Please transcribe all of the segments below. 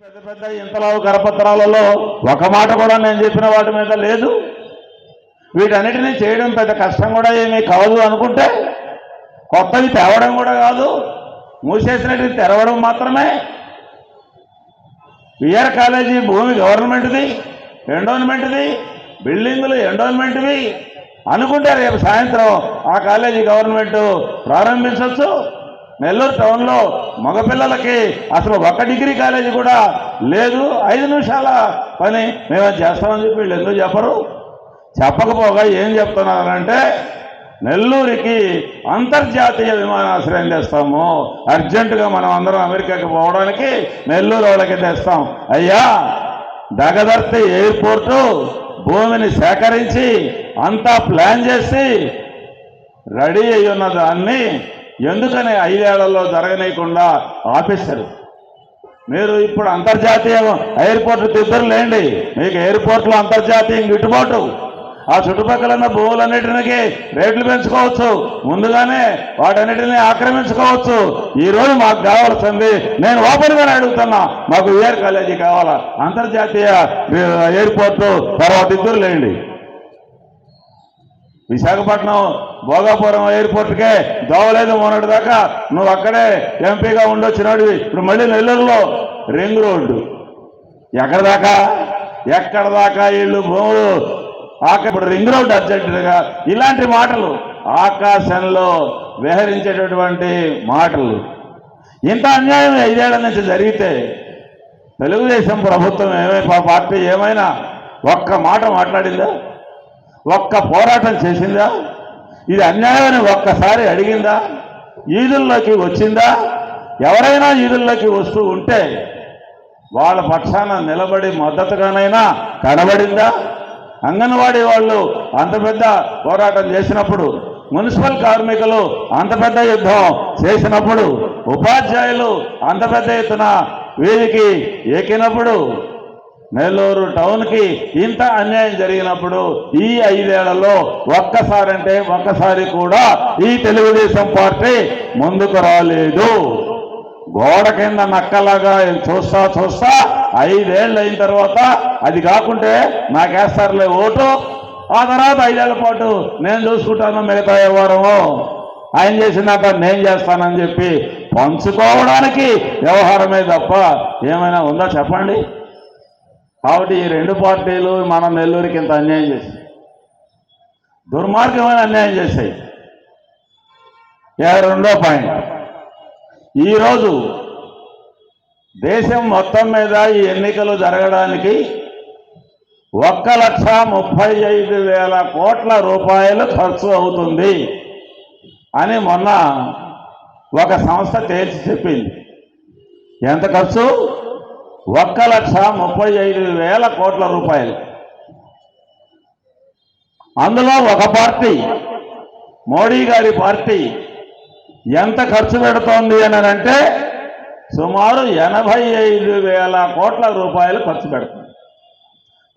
పెద్ద పెద్ద ఇంతలావు కరపత్రాలలో ఒక మాట కూడా నేను చెప్పిన వాటి మీద లేదు. వీటన్నిటినీ చేయడం పెద్ద కష్టం కూడా ఏమీ కాదు అనుకుంటే కొత్తవి తేవడం కూడా కాదు. మూసేసినట్టు తెరవడం మాత్రమే. విఆర్ కాలేజీ భూమి గవర్నమెంట్ది ఎండోన్మెంట్ది బిల్డింగులు ఎండోన్మెంట్వి అనుకుంటే రేపు సాయంత్రం ఆ కాలేజీ గవర్నమెంట్ ప్రారంభించవచ్చు నెల్లూరు టౌన్లో మగపిల్లలకి అసలు ఒక డిగ్రీ కాలేజీ కూడా లేదు. ఐదు నిమిషాల పని మేము అది చేస్తామని చెప్పి వీళ్ళు ఎందుకు చెప్పరు? చెప్పకపోగా ఏం చెప్తున్నారంటే నెల్లూరికి అంతర్జాతీయ విమానాశ్రయం తెస్తాము. అర్జెంటుగా మనం అందరం అమెరికాకి పోవడానికి నెల్లూరు వాళ్ళకి తెస్తాం. అయ్యా దగదర్తి ఎయిర్పోర్టు భూమిని సేకరించి అంతా ప్లాన్ చేసి రెడీ అయ్యున్న ఉన్న దాన్ని ఎందుకని ఐదేళ్ళలో జరగనీయకుండా ఆపేశారు? మీరు ఇప్పుడు అంతర్జాతీయ ఎయిర్పోర్ట్ తిద్దరులేండి మీకు ఎయిర్పోర్ట్లో అంతర్జాతీయ గిట్టుబాటు. ఆ చుట్టుపక్కల ఉన్న భూములన్నిటికీ రేట్లు పెంచుకోవచ్చు. ముందుగానే వాటన్నిటిని ఆక్రమించుకోవచ్చు. ఈరోజు మాకు కావాల్సింది నేను ఓపెన్గానే అడుగుతున్నా మాకు ఏర్ కాలేజీ కావాలా? అంతర్జాతీయ ఎయిర్పోర్టు తర్వాత ఇద్దరు లేండి. విశాఖపట్నం భోగాపురం ఎయిర్పోర్ట్కే దోవలేదు మొన్నటి దాకా. నువ్వు అక్కడే ఎంపీగా ఉండొచ్చినాడివి ఇప్పుడు మళ్ళీ నెల్లూరులో రింగ్ రోడ్డు. ఎక్కడ దాకా? ఎక్కడ దాకా వీళ్ళు భూములు? ఆక ఇప్పుడు రింగ్ రోడ్డు అర్జెంటుగా. ఇలాంటి మాటలు ఆకాశంలో విహరించేటటువంటి మాటలు. ఇంత అన్యాయం ఐదేళ్ళ నుంచి జరిగితే తెలుగుదేశం ప్రభుత్వం ఏమై పార్టీ ఏమైనా ఒక్క మాట మాట్లాడిందా? ఒక్క పోరాటం చేసిందా? ఇది అన్యాయమని ఒక్కసారి అడిగిందా? ఈదుల్లోకి వచ్చిందా? ఎవరైనా ఈదుల్లోకి వస్తూ ఉంటే వాళ్ళ పక్షాన నిలబడి మద్దతుగానైనా కనబడిందా? అంగన్వాడీ వాళ్ళు అంత పెద్ద పోరాటం చేసినప్పుడు మున్సిపల్ కార్మికులు అంత పెద్ద యుద్ధం చేసినప్పుడు ఉపాధ్యాయులు అంత పెద్ద ఎత్తున వీరికి ఎక్కినప్పుడు నెల్లూరు టౌన్కి ఇంత అన్యాయం జరిగినప్పుడు ఈ ఐదేళ్ళలో ఒక్కసారంటే ఒక్కసారి కూడా ఈ తెలుగుదేశం పార్టీ ముందుకు రాలేదు. గోడ కింద నక్కలాగా చూస్తా చూస్తా ఐదేళ్ళు అయిన తర్వాత అది కాకుంటే నాకేస్తారులే ఓటు. ఆ తర్వాత ఐదేళ్ళ పాటు నేను చూసుకుంటాను మిగతా వ్యవహారము. ఆయన చేసినాక నేను చేస్తానని చెప్పి పంచుకోవడానికి వ్యవహారమే తప్ప ఏమైనా ఉందా చెప్పండి? కాబట్టి ఈ రెండు పార్టీలు మన నెల్లూరుకి ఇంత అన్యాయం చేశాయి. దుర్మార్గమైన అన్యాయం చేశాయి. యాభై రెండో పాయింట్. ఈరోజు దేశం మొత్తం మీద ఈ ఎన్నికలు జరగడానికి ఒక్క లక్ష ముప్పై ఐదు వేల కోట్ల రూపాయలు ఖర్చు అవుతుంది అని మొన్న ఒక సంస్థ తేల్చి చెప్పింది. ఎంత ఖర్చు? ఒక్క లక్ష ముప్పై ఐదు వేల కోట్ల రూపాయలు. అందులో ఒక పార్టీ మోడీ గారి పార్టీ ఎంత ఖర్చు పెడుతోంది అని అంటే సుమారు ఎనభై ఐదు వేల కోట్ల రూపాయలు ఖర్చు పెడుతుంది.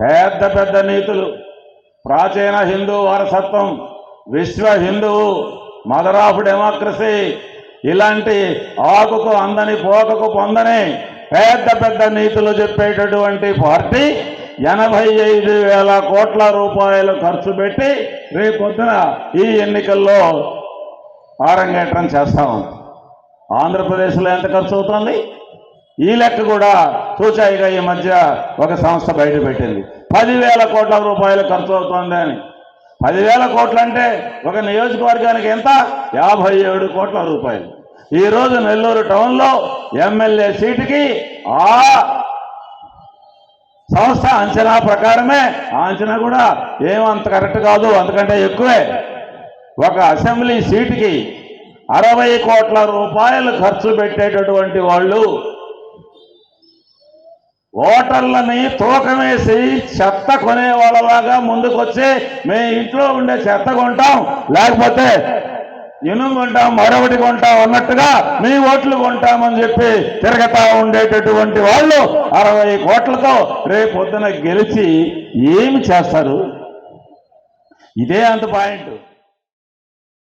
పెద్ద పెద్ద నీతులు ప్రాచీన హిందూ వారసత్వం విశ్వ హిందువు మదర్ ఆఫ్ డెమోక్రసీ ఇలాంటి ఆకుకు అందని పోకకు పొందని పెద్ద పెద్ద నీతులు చెప్పేటటువంటి పార్టీ ఎనభై ఐదు వేల కోట్ల రూపాయలు ఖర్చు పెట్టి రేపొద్దున ఈ ఎన్నికల్లో ఆరంగేట్రం చేస్తాం ఆంధ్రప్రదేశ్లో ఎంత ఖర్చు అవుతుంది? ఈ లెక్క కూడా చూచాయిగా ఈ మధ్య ఒక సంస్థ బయట పెట్టింది. పదివేల కోట్ల రూపాయలు ఖర్చు అవుతుంది అని. పదివేల కోట్లు అంటే ఒక నియోజకవర్గానికి ఎంత? యాభై ఏడు కోట్ల రూపాయలు. ఈరోజు నెల్లూరు టౌన్లో ఎమ్మెల్యే సీటుకి ఆ సంస్థ అంచనా ప్రకారమే ఆ అంచనా కూడా ఏమంత కరెక్ట్ కాదు అంతకంటే ఎక్కువే. ఒక అసెంబ్లీ సీటుకి అరవై కోట్ల రూపాయలు ఖర్చు పెట్టేటటువంటి వాళ్ళు ఓటర్లని తూకమేసి చెత్త కొనే వాళ్ళలాగా ముందుకొచ్చి మేము ఇంట్లో ఉండే చెత్త కొంటాం లేకపోతే ఇనుము కొంటాం మరొకటి కొంటాం అన్నట్టుగా మీ ఓట్లు కొంటామని చెప్పి తిరగతా ఉండేటటువంటి వాళ్ళు అరవై కోట్లతో రేపు పొద్దున గెలిచి ఏమి చేస్తారు? ఇదే అంత పాయింట్